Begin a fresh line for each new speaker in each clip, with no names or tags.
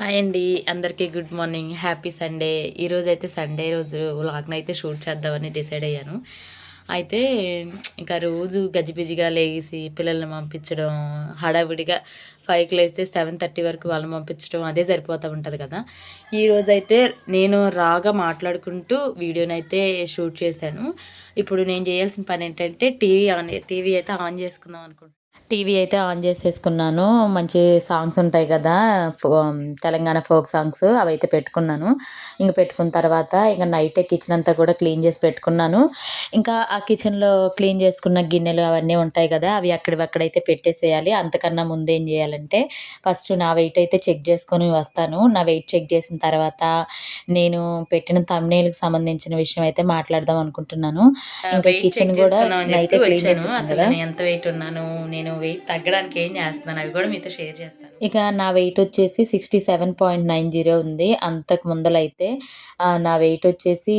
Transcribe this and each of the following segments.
Hi అండి అందరికీ good morning happy Sunday. ఈరోజు అయితే సండే రోజు వ్లాగ్ని అయితే షూట్ చేద్దామని డిసైడ్ అయ్యాను. అయితే ఇంకా రోజు గజిబిజిగా లేచి పిల్లల్ని పంపించడం హడావిడిగా ఫైవ్కి లేస్తే సెవెన్ థర్టీ వరకు వాళ్ళని పంపించడం అదే సరిపోతూ ఉంటుంది కదా. ఈరోజు అయితే నేను రాగా మాట్లాడుకుంటూ వీడియోని అయితే షూట్ చేశాను. ఇప్పుడు నేను చేయాల్సిన పని ఏంటంటే టీవీ ఆన్ టీవీ అయితే ఆన్ చేసుకుందాం అనుకుంటున్నాను టీవీ అయితే ఆన్ చేసేసుకున్నాను. మంచి సాంగ్స్ ఉంటాయి కదా. తెలంగాణ ఫోక్ సాంగ్స్ అవి అయితే పెట్టుకున్నాను. ఇంక పెట్టుకున్న తర్వాత ఇంకా నైటే కిచెన్ అంతా కూడా క్లీన్ చేసి పెట్టుకున్నాను. ఇంకా ఆ కిచెన్లో క్లీన్ చేసుకున్న గిన్నెలు అవన్నీ ఉంటాయి కదా అవి అక్కడక్కడైతే పెట్టేసేయాలి. అంతకన్నా ముందు ఏం చేయాలంటే ఫస్ట్ నా వెయిట్ అయితే చెక్ చేసుకొని వస్తాను. నా వెయిట్ చెక్ చేసిన తర్వాత నేను పెట్టిన తమ్నేలకు సంబంధించిన విషయం అయితే మాట్లాడదాం అనుకుంటున్నాను. ఇంకా కిచెన్ కూడా నైట్ క్లీన్ చేసేసాను ఎంత వెయిట్ ఉన్నాను నేను వెయిట్ తగ్గడానికి ఏం చేస్తున్నాను? అవి కూడా మీతో షేర్ చేస్తాను. ఇక నా వెయిట్ వచ్చేసి sixty seven point nine zero ఉంది. అంతకు ముందలైతే నా వెయిట్ వచ్చేసి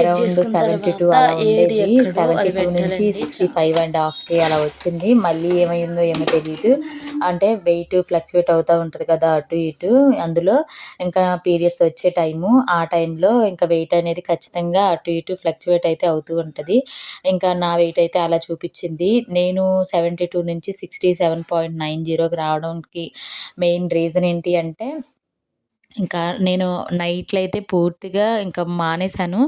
అరౌండ్ సెవెంటీ టూ అలా ఉండేది. సెవెంటీ టూ నుంచి సిక్స్టీ ఫైవ్ అండ్ హాఫ్కి అలా వచ్చింది. మళ్ళీ ఏమైందో ఏమో తెలియదు అంటే వెయిట్ ఫ్లక్చువేట్ అవుతూ ఉంటుంది కదా అటు ఇటు. అందులో ఇంకా పీరియడ్స్ వచ్చే టైము ఆ టైంలో ఇంకా వెయిట్ అనేది ఖచ్చితంగా అటు ఇటు ఫ్లక్చువేట్ అయితే అవుతూ ఉంటుంది. ఇంకా నా వెయిట్ అయితే అలా చూపించింది. నేను సెవెంటీ టూ నుంచి సిక్స్టీ సెవెన్ పాయింట్ నైన్ జీరోకి రావడానికి మెయిన్ రీజన్ ఏంటి అంటే ఇంకా నేను నైట్లో అయితే పూర్తిగా ఇంకా మానేశాను.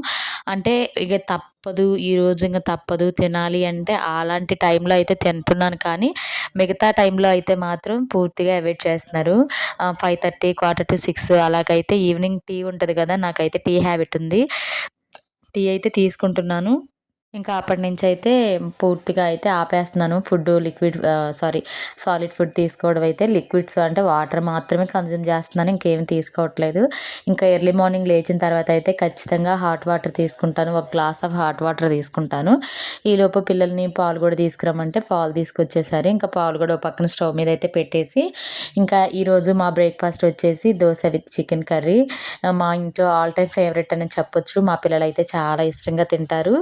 అంటే ఇక తప్పదు ఈరోజు ఇంకా తప్పదు తినాలి అంటే అలాంటి టైంలో అయితే తింటున్నాను కానీ మిగతా టైంలో అయితే మాత్రం పూర్తిగా అవాయిడ్ చేస్తున్నారు. Five thirty quarter to six అలాగైతే ఈవినింగ్ టీ ఉంటుంది కదా నాకైతే టీ హ్యాబిట్ ఉంది. టీ అయితే తీసుకుంటున్నాను. ఇంకా అప్పటి నుంచి అయితే పూర్తిగా అయితే ఆపేస్తున్నాను. Food liquid sorry solid food తీసుకోవడం అయితే లిక్విడ్స్ అంటే వాటర్ మాత్రమే కన్జ్యూమ్ చేస్తున్నాను. ఇంకేం తీసుకోవట్లేదు. ఇంకా ఎర్లీ మార్నింగ్ లేచిన తర్వాత అయితే ఖచ్చితంగా హాట్ వాటర్ తీసుకుంటాను. ఒక గ్లాస్ ఆఫ్ హాట్ వాటర్ తీసుకుంటాను. ఈలోపు పిల్లల్ని పాలు కూడా తీసుకురమ్మంటే పాలు తీసుకొచ్చేసారు ఇంకా పాలు కూడా పక్కన స్టవ్ మీద అయితే పెట్టేసి ఇంకా ఈరోజు మా బ్రేక్ఫాస్ట్ వచ్చేసి దోశ విత్ చికెన్ కర్రీ. మా ఇంట్లో ఆల్ టైమ్ ఫేవరెట్ అని చెప్పొచ్చు. మా పిల్లలు అయితే చాలా ఇష్టంగా తింటారు.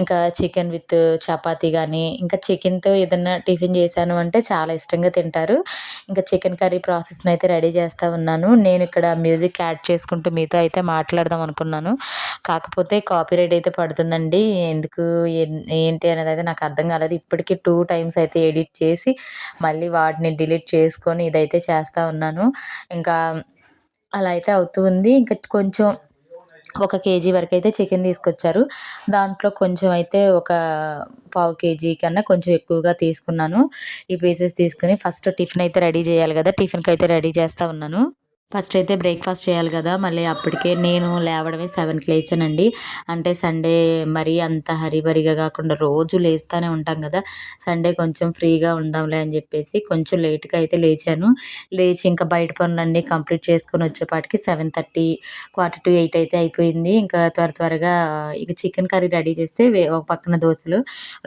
ఇంకా చికెన్ విత్ చపాతీ కానీ ఇంకా చికెన్తో ఏదన్నా టిఫిన్ చేశాను అంటే చాలా ఇష్టంగా తింటారు. ఇంకా చికెన్ కర్రీ ప్రాసెస్ని అయితే రెడీ చేస్తూ ఉన్నాను. నేను ఇక్కడ మ్యూజిక్ యాడ్ చేసుకుంటూ మీతో అయితే మాట్లాడదాం అనుకున్నాను. కాకపోతే కాపీరైట్ అయితే పడుతుందండి. ఎందుకు ఏంటి అనేది అయితే నాకు అర్థం కాలేదు. ఇప్పటికీ టూ టైమ్స్ అయితే ఎడిట్ చేసి మళ్ళీ వాటిని డిలీట్ చేసుకొని ఇదైతే చేస్తూ ఉన్నాను. ఇంకా అలా అయితే అవుతూ ఉంది. ఇంకా కొంచెం ఒక కేజీ వరకు అయితే చికెన్ తీసుకొచ్చారు. దాంట్లో కొంచెం అయితే ఒక పావు కేజీ కన్నా కొంచెం ఎక్కువగా తీసుకున్నాను. ఈ పీసెస్ తీసుకుని ఫస్ట్ టిఫిన్ అయితే రెడీ చేయాలి కదా టిఫిన్కి అయితే రెడీ చేస్తూ ఉన్నాను. ఫస్ట్ అయితే బ్రేక్ఫాస్ట్ చేయాలి కదా మళ్ళీ అప్పటికే నేను లేవడమే సెవెన్కి లేచానండి. అంటే సండే మరీ అంత హరిబరిగా కాకుండా రోజు లేస్తూనే ఉంటాం కదా సండే కొంచెం ఫ్రీగా ఉందాంలే అని చెప్పేసి కొంచెం లేట్గా అయితే లేచాను. లేచి ఇంకా బయట పనులన్నీ కంప్లీట్ చేసుకొని వచ్చేపాటికి seven thirty quarter to eight అయితే అయిపోయింది. ఇంకా త్వర త్వరగా ఇక చికెన్ కర్రీ రెడీ చేస్తే ఒక పక్కన దోశలు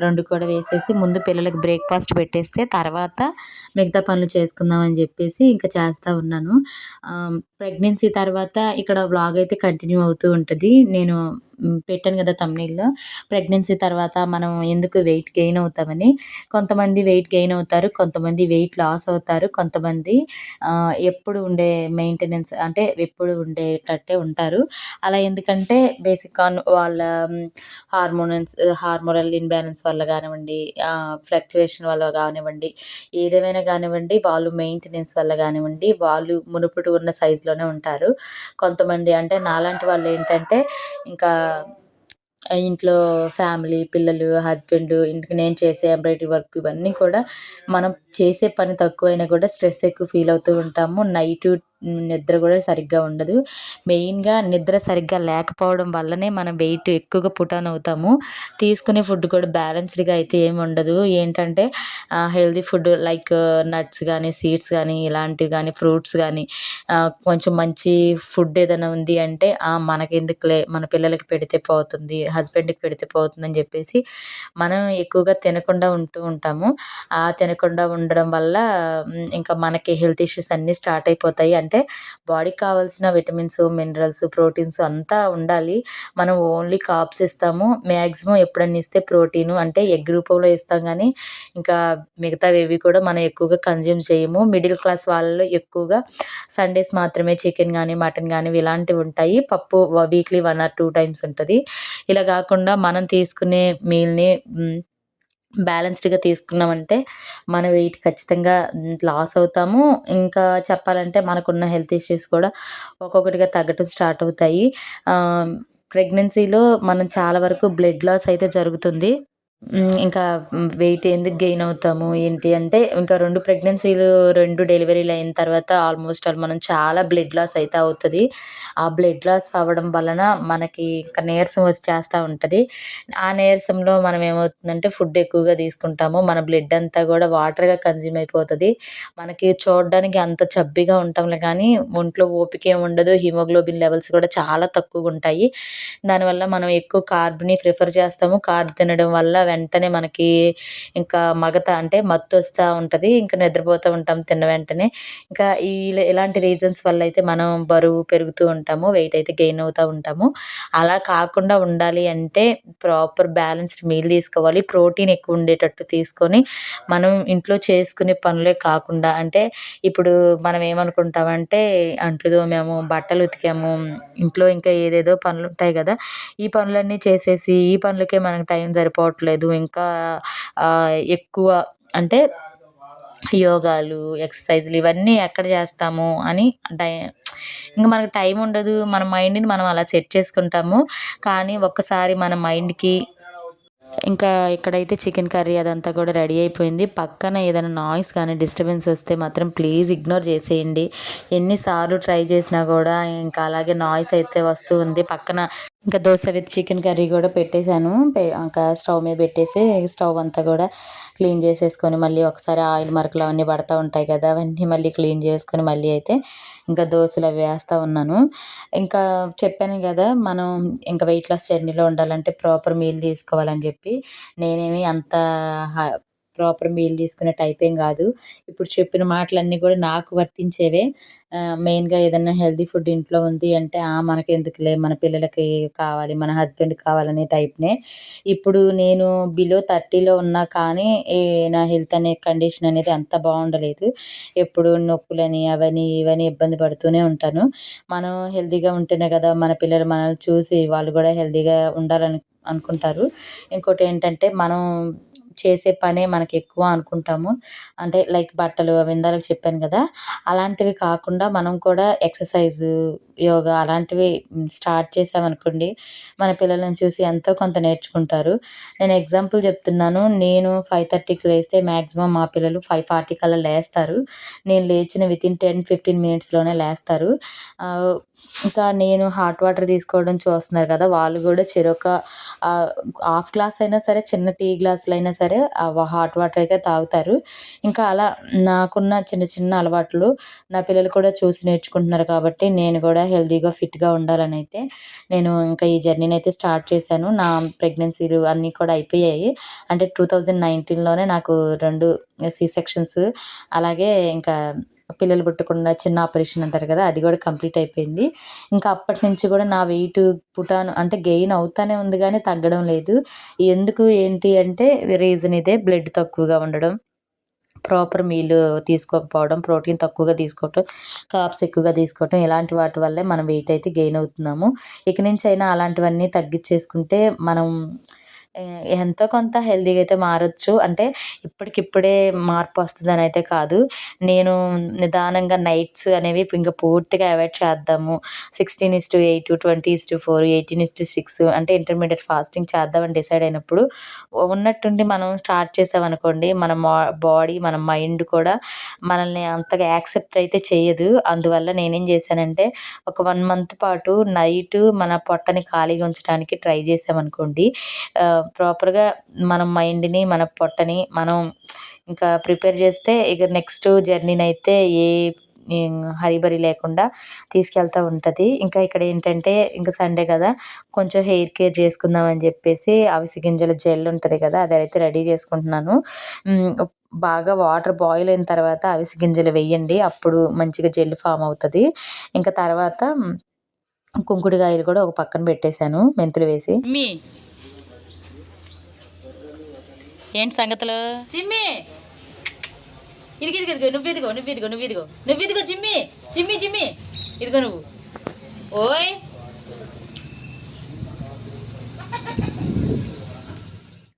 రెండు కూడా వేసేసి ముందు పిల్లలకి బ్రేక్ఫాస్ట్ పెట్టేస్తే తర్వాత మిగతా పనులు చేసుకుందాం అని చెప్పేసి ఇంకా చేస్తూ ఉన్నాను. ప్రెగ్నెన్సీ తర్వాత ఇక్కడ వ్లాగ్ అయితే కంటిన్యూ అవుతూ ఉంటుంది. నేను పెట్టాను కదా తమ్నీల్లో ప్రెగ్నెన్సీ తర్వాత మనం ఎందుకు వెయిట్ గెయిన్ అవుతామని కొంతమంది వెయిట్ గెయిన్ అవుతారు కొంతమంది వెయిట్ లాస్ అవుతారు కొంతమంది ఎప్పుడు ఉండే మెయింటెనెన్స్ అంటే ఎప్పుడు ఉండేటట్టే ఉంటారు. అలా ఎందుకంటే బేసిక్ ఆన్ వాళ్ళ హార్మోనల్స్ హార్మోనల్ ఇన్బ్యాలెన్స్ వల్ల కానివ్వండి ఫ్లక్చువేషన్ వల్ల కానివ్వండి ఏదేమైనా కానివ్వండి వాళ్ళు మెయింటెనెన్స్ వల్ల కానివ్వండి వాళ్ళు మునుపుటి ఉన్న సైజులోనే ఉంటారు. కొంతమంది అంటే నాలాంటి వాళ్ళు ఏంటంటే ఇంకా ఇంట్లో ఫ్యామిలీ పిల్లలు హస్బెండ్ ఇంటికి నేను చేసే ఎంబ్రాయిడరీ వర్క్ ఇవన్నీ కూడా మనం చేసే పని తక్కువైనా కూడా స్ట్రెస్ ఎక్కువ ఫీల్ అవుతూ ఉంటాము. నైట్ నిద్ర కూడా సరిగ్గా ఉండదు. మెయిన్గా నిద్ర సరిగ్గా లేకపోవడం వల్లనే మనం వెయిట్ ఎక్కువగా పుటాన్ అవుతాము. తీసుకునే ఫుడ్ కూడా బ్యాలెన్స్డ్గా అయితే ఏమి ఉండదు. ఏంటంటే హెల్దీ ఫుడ్ లైక్ నట్స్ కానీ సీడ్స్ కానీ ఇలాంటివి కానీ ఫ్రూట్స్ కానీ కొంచెం మంచి ఫుడ్ ఏదైనా ఉంది అంటే మనకెందుకులే మన పిల్లలకి పెడితే పోతుంది హస్బెండ్కి పెడితే పోతుంది అని చెప్పేసి మనం ఎక్కువగా తినకుండా ఉంటూ ఉంటాము. ఆ తినకుండా ఉండడం వల్ల ఇంకా మనకి హెల్త్ ఇష్యూస్ అన్నీ స్టార్ట్ అయిపోతాయి. అంటే అంటే బాడీకి కావాల్సిన విటమిన్స్ మినరల్స్ ప్రోటీన్స్ అంతా ఉండాలి. మనం ఓన్లీ కాప్స్ ఇస్తాము. మ్యాక్సిమం ఎప్పుడన్నా ఇస్తే ప్రోటీన్ అంటే ఎగ్ రూపంలో ఇస్తాం కానీ ఇంకా మిగతావి కూడా మనం ఎక్కువగా కన్జ్యూమ్ చేయము. మిడిల్ క్లాస్ వాళ్ళలో ఎక్కువగా సండేస్ మాత్రమే చికెన్ కానీ మటన్ కానీ ఇలాంటివి ఉంటాయి. పప్పు weekly one or two times ఉంటుంది. ఇలా కాకుండా మనం తీసుకునే మీల్ని బ్యాలెన్స్డ్గా తీసుకున్నామంటే మన వెయిట్ ఖచ్చితంగా లాస్ అవుతాము. ఇంకా చెప్పాలంటే మనకున్న హెల్త్ ఇష్యూస్ కూడా ఒక్కొక్కటిగా తగ్గటం స్టార్ట్ అవుతాయి. ప్రెగ్నెన్సీలో మనం చాలా వరకు బ్లడ్ లాస్ అయితే జరుగుతుంది. ఇంకా వెయిట్ ఎందుకు గెయిన్ అవుతాము ఏంటి అంటే ఇంకా రెండు ప్రెగ్నెన్సీలు రెండు డెలివరీలు అయిన తర్వాత ఆల్మోస్ట్ ఆల్ మనం చాలా బ్లడ్ లాస్ అయితే అవుతుంది. ఆ బ్లడ్ లాస్ అవ్వడం వలన మనకి ఇంకా నీరసం వచ్చేస్తూ ఉంటుంది. ఆ నీరసంలో మనం ఏమవుతుందంటే ఫుడ్ ఎక్కువగా తీసుకుంటాము. మన బ్లడ్ అంతా కూడా వాటర్గా కన్జ్యూమ్ అయిపోతుంది. మనకి చూడడానికి అంత చబ్బిగా ఉంటాంలే కానీ ఒంట్లో ఓపిక ఏమి ఉండదు. హిమోగ్లోబిన్ లెవెల్స్ కూడా చాలా తక్కువగా ఉంటాయి. దానివల్ల మనం ఎక్కువ కార్బ్ని ప్రిఫర్ చేస్తాము. కార్బ్ తినడం వల్ల వెంటనే మనకి ఇంకా మగత అంటే మత్తు వస్తూ ఉంటుంది ఇంకా నిద్రపోతూ ఉంటాం తిన్న వెంటనే. ఇంకా ఈ ఇలాంటి రీజన్స్ వల్ల అయితే మనం బరువు పెరుగుతూ ఉంటాము వెయిట్ అయితే గెయిన్ అవుతూ ఉంటాము. అలా కాకుండా ఉండాలి అంటే ప్రాపర్ బ్యాలెన్స్డ్ మీల్ తీసుకోవాలి ప్రోటీన్ ఎక్కువ ఉండేటట్టు తీసుకొని మనం ఇంట్లో చేసుకునే పనులే కాకుండా అంటే ఇప్పుడు మనం ఏమనుకుంటామంటే అంట్లు తోమాము బట్టలు ఉతికాము ఇంట్లో ఇంకా ఏదేదో పనులు ఉంటాయి కదా ఈ పనులన్నీ చేసేసి ఈ పనులకే మనకు టైం సరిపోవట్లేదు. ఇంకా ఎక్కువ అంటే యోగాలు ఎక్సర్సైజులు ఇవన్నీ ఎక్కడ చేస్తాము అని టై ఇంక మనకు టైం ఉండదు. మన మైండ్ని మనం అలా సెట్ చేసుకుంటాము. కానీ ఒక్కసారి మన మైండ్కి ఇంకా ఇక్కడైతే చికెన్ కర్రీ అదంతా కూడా రెడీ అయిపోయింది. పక్కన ఏదైనా నాయిస్ కానీ డిస్టర్బెన్స్ వస్తే మాత్రం ప్లీజ్ ఇగ్నోర్ చేసేయండి. ఎన్నిసార్లు ట్రై చేసినా కూడా ఇంకా అలాగే నాయిస్ అయితే వస్తూ ఉంది. పక్కన ఇంకా దోశ విత్ చికెన్ కర్రీ కూడా పెట్టేశాను. ఇంకా స్టవ్ మీద పెట్టేసి స్టవ్ అంతా కూడా క్లీన్ చేసేసుకొని మళ్ళీ ఒకసారి ఆయిల్ మరకలు అవన్నీ పడతా ఉంటాయి కదా అవన్నీ మళ్ళీ క్లీన్ చేసుకొని మళ్ళీ అయితే ఇంకా దోశలు అవి వేస్తూ ఉన్నాను. ఇంకా చెప్పాను కదా మనం ఇంకా వెయిట్ లాస్ జర్నీలో ఉండాలంటే ప్రాపర్ మీల్ తీసుకోవాలని చెప్పి. నేనేమి అంత ప్రాపర్ మీల్ తీసుకునే టైప్ ఏం కాదు. ఇప్పుడు చెప్పిన మాటలన్నీ కూడా నాకు వర్తించేవే. మెయిన్గా ఏదైనా హెల్తీ ఫుడ్ ఇంట్లో ఉంది అంటే మనకి ఎందుకులే మన పిల్లలకి కావాలి మన హస్బెండ్కి కావాలనే టైప్నే ఇప్పుడు నేను బిలో థర్టీలో ఉన్నా కానీ నా హెల్త్ అనే కండిషన్ అనేది అంత బాగుండలేదు. ఎప్పుడు నొప్పులని అవని ఇవని ఇబ్బంది పడుతూనే ఉంటాను. మనం హెల్తీగా ఉంటేనే కదా మన పిల్లలు మనల్ని చూసి వాళ్ళు కూడా హెల్తీగా ఉండాలని అనుకుంటారు. ఇంకోటి ఏంటంటే మనం చేసే పనే మనకి ఎక్కువ అనుకుంటాము. అంటే లైక్ బట్టలు అవి ఇందాక చెప్పాను కదా అలాంటివి కాకుండా మనం కూడా ఎక్సర్సైజ్ యోగా అలాంటివి స్టార్ట్ చేసామనుకోండి మన పిల్లలను చూసి ఎంతో కొంత నేర్చుకుంటారు. నేను ఎగ్జాంపుల్ చెప్తున్నాను. నేను ఫైవ్ థర్టీకి లేస్తే మ్యాక్సిమం మా పిల్లలు ఫైవ్ ఫార్టీ కల్లా లేస్తారు. నేను లేచిన వితిన్ టెన్ ఫిఫ్టీన్ మినిట్స్లోనే లేస్తారు. ఇంకా నేను హాట్ వాటర్ తీసుకోవడం చూస్తున్నారు కదా వాళ్ళు కూడా చెరొక హాఫ్ గ్లాస్ అయినా సరే చిన్న టీ గ్లాసులు అయినా సరే సరే హాట్ వాటర్ అయితే తాగుతారు. ఇంకా అలా నాకున్న చిన్న చిన్న అలవాట్లు నా పిల్లలు కూడా చూసి నేర్చుకుంటున్నారు కాబట్టి నేను కూడా హెల్తీగా ఫిట్గా ఉండాలని అయితే నేను ఇంకా ఈ జర్నీని అయితే స్టార్ట్ చేశాను. నా ప్రెగ్నెన్సీలు అన్నీ కూడా అయిపోయాయి. అంటే టూ థౌజండ్ నైన్టీన్లోనే నాకు రెండు సి సెక్షన్స్ అలాగే ఇంకా పిల్లలు పుట్టకుండా చిన్న ఆపరేషన్ అంటారు కదా అది కూడా కంప్లీట్ అయిపోయింది. ఇంకా అప్పటి నుంచి కూడా నా వెయిట్ పుటాను అంటే గెయిన్ అవుతానే ఉంది కానీ తగ్గడం లేదు. ఎందుకు ఏంటి అంటే రీజన్ ఇదే బ్లడ్ తక్కువగా ఉండడం ప్రాపర్ మీల్ తీసుకోకపోవడం ప్రోటీన్ తక్కువగా తీసుకోవటం కాప్స్ ఎక్కువగా తీసుకోవటం ఇలాంటి వాటి వల్లే మనం వెయిట్ అయితే గెయిన్ అవుతున్నాము. ఇక నుంచి అయినా అలాంటివన్నీ తగ్గించేసుకుంటే మనం ఎంతో కొంత హెల్తీగా అయితే మారచ్చు. అంటే ఇప్పటికిప్పుడే మార్పు వస్తుందని అయితే కాదు. నేను నిదానంగా నైట్స్ అనేవి ఇంకా పూర్తిగా అవాయిడ్ చేద్దాము. Sixteen is to eight twenty is to four eighteen is to six అంటే ఇంటర్మీడియట్ ఫాస్టింగ్ చేద్దామని డిసైడ్ అయినప్పుడు ఉన్నట్టుండి మనం స్టార్ట్ చేసామనుకోండి మన బాడీ మన మైండ్ కూడా మనల్ని అంతగా యాక్సెప్ట్ అయితే చేయదు. అందువల్ల నేనేం చేశానంటే ఒక వన్ మంత్ పాటు నైట్ మన పొట్టని ఖాళీగా ఉంచడానికి ట్రై చేసామనుకోండి ప్రాపర్గా మన మైండ్ని మన పొట్టని మనం ఇంకా ప్రిపేర్ చేస్తే ఇక నెక్స్ట్ జర్నీని అయితే ఏ హరిబరి లేకుండా తీసుకెళ్తూ ఉంటుంది. ఇంకా ఇక్కడ ఏంటంటే ఇంకా సండే కదా కొంచెం హెయిర్ కేర్ చేసుకుందాం అని చెప్పేసి అవిసి గింజల జెల్ ఉంటుంది కదా అదైతే రెడీ చేసుకుంటున్నాను. బాగా వాటర్ బాయిల్ అయిన తర్వాత అవిసె గింజలు వేయండి అప్పుడు మంచిగా జెల్ ఫామ్ అవుతుంది. ఇంకా తర్వాత కుంకుడుకాయలు కూడా ఒక పక్కన పెట్టేశాను మెంతులు వేసి. మీ ఏంటి సంగతులు? జిమ్మి! ఇదిగో ఇదిగో ఇదిగో నువ్వు ఇదిగో నువ్వు ఇదిగో నువ్వు ఇదిగో నువ్వు ఇదిగో జిమ్మి జిమ్మి జిమ్మి. ఇదిగో నువ్వు. ఓయ్!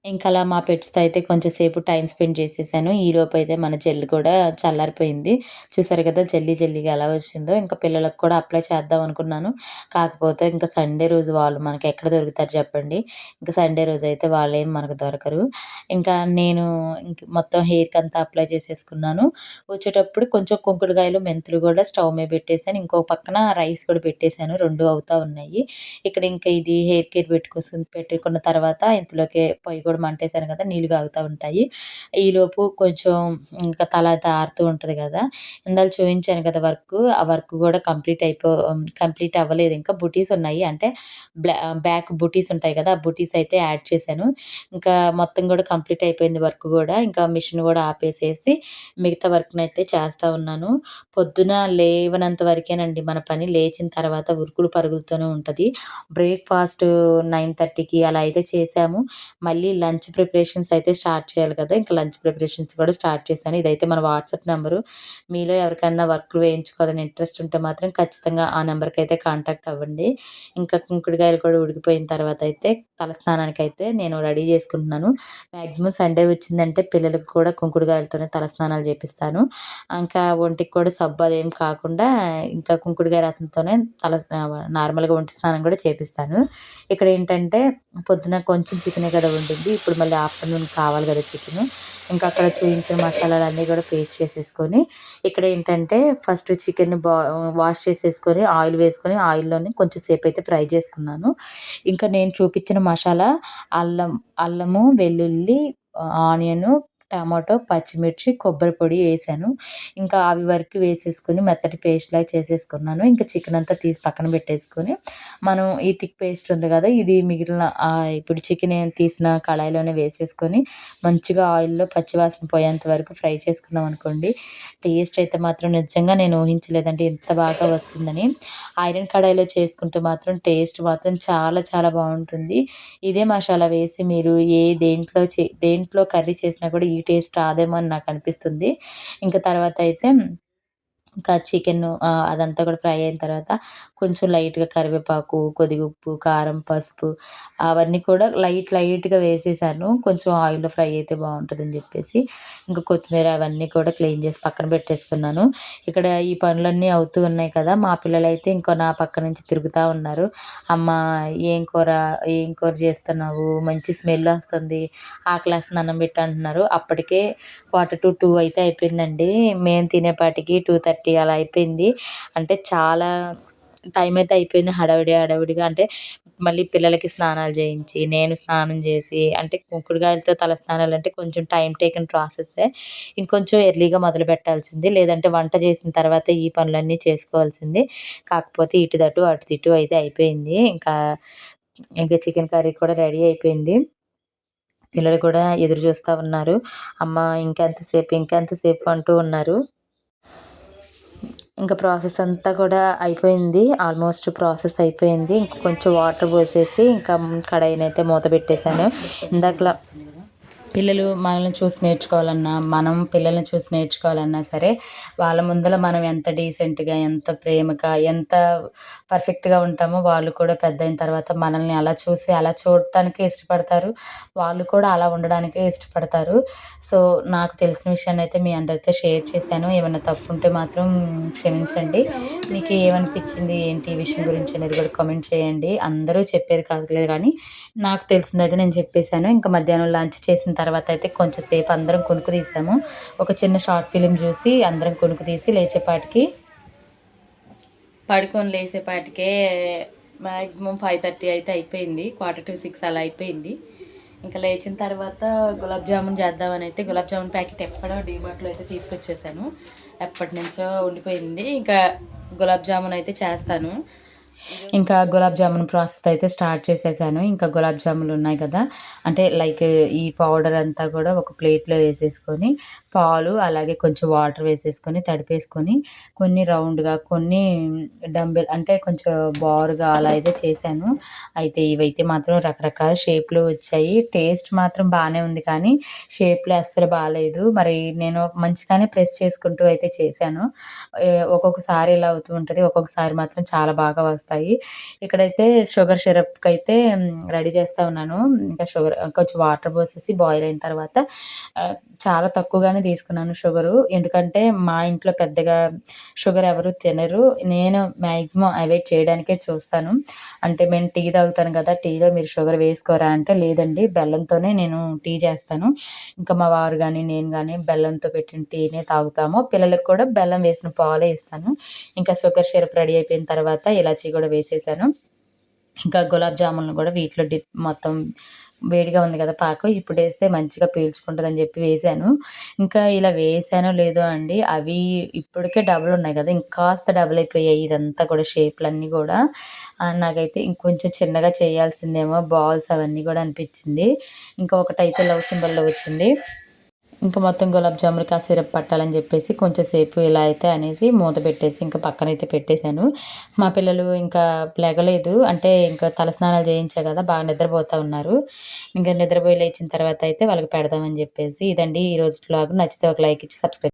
ఇంకా అలా మా పెట్స్తో అయితే కొంచెంసేపు టైం స్పెండ్ చేసేసాను. ఈలోపు అయితే మన జెల్ కూడా చల్లారిపోయింది. చూసారు కదా జల్లి జల్లిగా ఎలా వచ్చిందో. ఇంకా పిల్లలకు కూడా అప్లై చేద్దాం అనుకున్నాను. కాకపోతే ఇంకా సండే రోజు వాళ్ళు మనకి ఎక్కడ దొరుకుతారు చెప్పండి. ఇంకా సండే రోజు అయితే వాళ్ళు ఏం మనకు దొరకరు. ఇంకా నేను ఇంక మొత్తం హెయిర్కి అంతా అప్లై చేసేసుకున్నాను. వచ్చేటప్పుడు కొంచెం కుంకుడుకాయలు మెంతులు కూడా స్టవ్ మీద పెట్టేశాను. ఇంకో పక్కన రైస్ కూడా పెట్టేశాను. రెండు అవుతా ఉన్నాయి. ఇక్కడ ఇంకా ఇది హెయిర్ కేర్ పెట్టుకోసం పెట్టుకున్న తర్వాత ఇంతలోకి పొయ్యి కూడా మంటేశాను కదా నీళ్ళు కాగుతూ ఉంటాయి. ఈలోపు కొంచెం ఇంకా తల తారుతూ ఆరుతూ ఉంటుంది కదా ఇందాక చూపించాను కదా వర్క్ ఆ వర్క్ కూడా కంప్లీట్ అయిపో కంప్లీట్ అవ్వలేదు. ఇంకా బుటీస్ ఉన్నాయి. అంటే బ్లా బ్యాక్ బుటీస్ ఉంటాయి కదా ఆ బుటీస్ అయితే యాడ్ చేశాను. ఇంకా మొత్తం కూడా కంప్లీట్ అయిపోయింది వర్క్ కూడా. ఇంకా మిషన్ కూడా ఆపేసేసి మిగతా వర్క్ని అయితే చేస్తూ ఉన్నాను. పొద్దున లేవనంత వరకేనండి మన పని. లేచిన తర్వాత ఉరుకులు పరుగులతోనే ఉంటుంది. బ్రేక్ఫాస్ట్ నైన్ థర్టీకి అలా అయితే చేసాము మళ్ళీ లంచ్ ప్రిపరేషన్స్ అయితే స్టార్ట్ చేయాలి కదా. ఇంకా లంచ్ ప్రిపరేషన్స్ కూడా స్టార్ట్ చేశాను. ఇదైతే మన వాట్సాప్ నెంబరు. మీలో ఎవరికైనా వర్క్లు వేయించుకోవాలని ఇంట్రెస్ట్ ఉంటే మాత్రం ఖచ్చితంగా ఆ నెంబర్కి అయితే కాంటాక్ట్ అవ్వండి. ఇంకా కుంకుడుకాయలు కూడా ఉడికిపోయిన తర్వాత అయితే తలస్నానానికి అయితే నేను రెడీ చేసుకుంటున్నాను. మ్యాక్సిమం సండే వచ్చిందంటే పిల్లలకు కూడా కుంకుడుకాయలతోనే తలస్నానాలు చేపిస్తాను. ఇంకా ఒంటికి కూడా సబ్బు అదేం కాకుండా ఇంకా కుంకుడుకాయ రసంతోనే తల నార్మల్గా ఒంటి స్నానం కూడా చేపిస్తాను. ఇక్కడ ఏంటంటే పొద్దున కొంచెం చికెనే కదా వండింది. ఇప్పుడు మళ్ళీ ఆఫ్టర్నూన్ కావాలి కదా చికెన్. ఇంకా అక్కడ చూపించిన మసాలాలు అన్నీ కూడా పేస్ట్ చేసేసుకొని ఇక్కడ ఏంటంటే ఫస్ట్ చికెన్ బా వాష్ చేసేసుకొని ఆయిల్ వేసుకొని ఆయిల్లోనే కొంచెం సేపు అయితే ఫ్రై చేసుకున్నాను. ఇంకా నేను చూపించిన మసాలా అల్లం అల్లము వెల్లుల్లి ఆనియను టమాటో పచ్చిమిర్చి కొబ్బరి పొడి వేసాను. ఇంకా అవి వరకు వేసేసుకుని మెత్తటి పేస్ట్లా చేసేసుకున్నాను. ఇంకా చికెన్ అంతా తీసి పక్కన పెట్టేసుకొని మనం ఈ థిక్ పేస్ట్ ఉంది కదా ఇది మిగిలిన ఇప్పుడు చికెన్ తీసిన కళాయిలోనే వేసేసుకొని మంచిగా ఆయిల్లో పచ్చివాసన పోయేంత వరకు ఫ్రై చేసుకున్నాం అనుకోండి. టేస్ట్ అయితే మాత్రం నిజంగా నేను ఊహించలేదంటే ఎంత బాగా వస్తుందని. ఐరన్ కడాయిలో చేసుకుంటే మాత్రం టేస్ట్ మాత్రం చాలా చాలా బాగుంటుంది. ఇదే మసాలా వేసి మీరు ఏ దేంట్లో చే దేంట్లో కర్రీ చేసినా కూడా ఈ టేస్ట్ రాదేమో అని నాకు అనిపిస్తుంది. ఇంకా తర్వాత అయితే ఇంకా చికెన్ అదంతా కూడా ఫ్రై అయిన తర్వాత కొంచెం లైట్గా కరివేపాకు కొద్దిగా ఉప్పు కారం పసుపు అవన్నీ కూడా లైట్ లైట్గా వేసేసాను. కొంచెం ఆయిల్లో ఫ్రై అయితే బాగుంటుందని చెప్పేసి ఇంకా కొత్తిమీర అవన్నీ కూడా క్లీన్ చేసి పక్కన పెట్టేసుకున్నాను. ఇక్కడ ఈ పనులన్నీ అవుతూ ఉన్నాయి కదా మా పిల్లలు అయితే ఇంకో నా పక్క నుంచి తిరుగుతూ ఉన్నారు. అమ్మ ఏం కూర ఏం కూర చేస్తున్నావు? మంచి స్మెల్ వస్తుంది. ఆ వేస్తుంది అన్నం పెట్టి అంటున్నారు అప్పటికే క్వార్టర్ టు టూ అయితే అయిపోయిందండి. మేము తినేపాటికి టూ థర్టీ అలా అయిపోయింది. అంటే చాలా టైం అయితే అయిపోయింది హడావిడి హడావిడిగా. అంటే మళ్ళీ పిల్లలకి స్నానాలు చేయించి నేను స్నానం చేసి అంటే కుంకుడుగాయలతో తల స్నానాలు అంటే కొంచెం టైం టేకన్ ప్రాసెస్సే ఇంకొంచెం ఎర్లీగా మొదలు పెట్టాల్సింది. లేదంటే వంట చేసిన తర్వాత ఈ పనులన్నీ చేసుకోవాల్సింది. కాకపోతే ఇటు తటు అటు తిటు అయితే అయిపోయింది. ఇంకా ఇంకా చికెన్ కర్రీ కూడా రెడీ అయిపోయింది. పిల్లలు కూడా ఎదురు చూస్తూ ఉన్నారు. అమ్మ ఇంకెంతసేపు ఇంకెంతసేపు అంటూ ఉన్నారు. ఇంకా ప్రాసెస్ అంతా కూడా అయిపోయింది. ఆల్మోస్ట్ ప్రాసెస్ అయిపోయింది. ఇంకా కొంచెం వాటర్ పోసేసి ఇంకా కడాయిని అయితే మూత పెట్టేశాను. ఇందాకలా పిల్లలు మనల్ని చూసి నేర్చుకోవాలన్నా మనం పిల్లల్ని చూసి నేర్చుకోవాలన్నా సరే వాళ్ళ ముందర మనం ఎంత డీసెంట్గా ఎంత ప్రేమగా ఎంత పర్ఫెక్ట్గా ఉంటామో వాళ్ళు కూడా పెద్ద అయిన తర్వాత మనల్ని అలా చూసి అలా చూడటానికి ఇష్టపడతారు. వాళ్ళు కూడా అలా ఉండడానికే ఇష్టపడతారు. సో నాకు తెలిసిన విషయాన్ని అయితే మీ అందరితో షేర్ చేశాను. ఏమైనా తప్పు ఉంటే మాత్రం క్షమించండి. మీకు ఏమనిపించింది? ఏంటి ఈ విషయం గురించి అనేది కూడా కామెంట్ చేయండి. అందరూ చెప్పేది కాదులేదు కానీ నాకు తెలిసిందైతే నేను చెప్పేశాను. ఇంకా మధ్యాహ్నం లంచ్ చేసిన తర్వాత అయితే కొంచెం సేపు అందరం కొనుక్కు తీసాము. ఒక చిన్న షార్ట్ ఫిలిం చూసి అందరం కొనుక్కు తీసి లేచేపాటికి పడుకొని లేసేపాటికే మ్యాక్సిమం ఫైవ్ థర్టీ అయితే అయిపోయింది. క్వార్టర్ టు సిక్స్ అలా అయిపోయింది. ఇంకా లేచిన తర్వాత గులాబ్ జామున్ చేద్దామని అయితే గులాబ్ జామున్ ప్యాకెట్ ఎప్పుడో డీమార్ట్లో అయితే తీసుకొచ్చేసాను. ఎప్పటి నుంచో ఉండిపోయింది. ఇంకా గులాబ్ జామున్ అయితే చేస్తాను. ఇంకా గులాబ్ జామున్ ప్రాసెస్ అయితే స్టార్ట్ చేసేసాను. ఇంకా గులాబ్ జాములు ఉన్నాయి కదా. అంటే లైక్ ఈ పౌడర్ అంతా కూడా ఒక ప్లేట్లో వేసేసుకొని పాలు అలాగే కొంచెం వాటర్ వేసేసుకొని తడిపేసుకొని కొన్ని రౌండ్గా కొన్ని డంబెల్ అంటే కొంచెం బారుగా అలా అయితే చేశాను. అయితే ఇవైతే మాత్రం రకరకాల షేప్లు వచ్చాయి. టేస్ట్ మాత్రం బాగానే ఉంది కానీ షేప్లు అస్సలు బాగాలేదు మరి నేను మంచిగానే ప్రెస్ చేసుకుంటూ అయితే చేశాను. ఒక్కొక్కసారి ఇలా అవుతూ ఉంటుంది ఒక్కొక్కసారి మాత్రం చాలా బాగా వస్తాయి. ఇక్కడైతే షుగర్ సిరప్కి అయితే రెడీ చేస్తూ ఉన్నాను. ఇంకా షుగర్ కొంచెం వాటర్ పోసేసి బాయిల్ అయిన తర్వాత చాలా తక్కువగానే తీసుకున్నాను షుగరు. ఎందుకంటే మా ఇంట్లో పెద్దగా షుగర్ ఎవరు తినరు. నేను మ్యాక్సిమం అవాయిడ్ చేయడానికే చూస్తాను. అంటే మేము టీ తాగుతాను కదా టీలో మీరు షుగర్ వేసుకోరా అంటే లేదండి బెల్లంతోనే నేను టీ చేస్తాను. ఇంకా మా వారు కానీ నేను కానీ బెల్లంతో పెట్టిన టీనే తాగుతాము. పిల్లలకు కూడా బెల్లం వేసిన పాలే ఇస్తాను. ఇంకా షుగర్ సిరప్ రెడీ అయిపోయిన తర్వాత ఇలాచీ కూడా వేసేసాను. ఇంకా గులాబ్ జామున్లు కూడా వీటిలో డిప్ మొత్తం వేడిగా ఉంది కదా పాకం. ఇప్పుడు వేస్తే మంచిగా పీల్చుకుంటుందని చెప్పి వేసాను. ఇంకా ఇలా వేసానో లేదో అండి అవి ఇప్పటికే డబుల్ ఉన్నాయి కదా ఇంకాస్త డబుల్ అయిపోయాయి ఇదంతా కూడా షేప్లన్నీ కూడా. నాకైతే ఇంకొంచెం చిన్నగా చేయాల్సిందేమో బాల్స్ అవన్నీ కూడా అనిపించింది. ఇంకా ఒకటైతే లవ్ సింబల్లో వచ్చింది. ఇంకా మొత్తం గులాబ్ జామున్కి ఆ సిరప్ పట్టాలని చెప్పేసి కొంచెం సేపు ఇలా అయితే అనేసి మూత పెట్టేసి ఇంకా పక్కన అయితే పెట్టేశాను. మా పిల్లలు ఇంకా లెగలేదు. అంటే ఇంకా తలస్నానాలు చేయించా కదా బాగా నిద్రపోతూ ఉన్నారు. ఇంకా నిద్రపోయి లేచిన తర్వాత అయితే వాళ్ళకి పెడదామని చెప్పేసి ఇదండి ఈ బ్లాగ్ నచ్చితే ఒక లైక్ ఇచ్చి సబ్స్క్రైబ్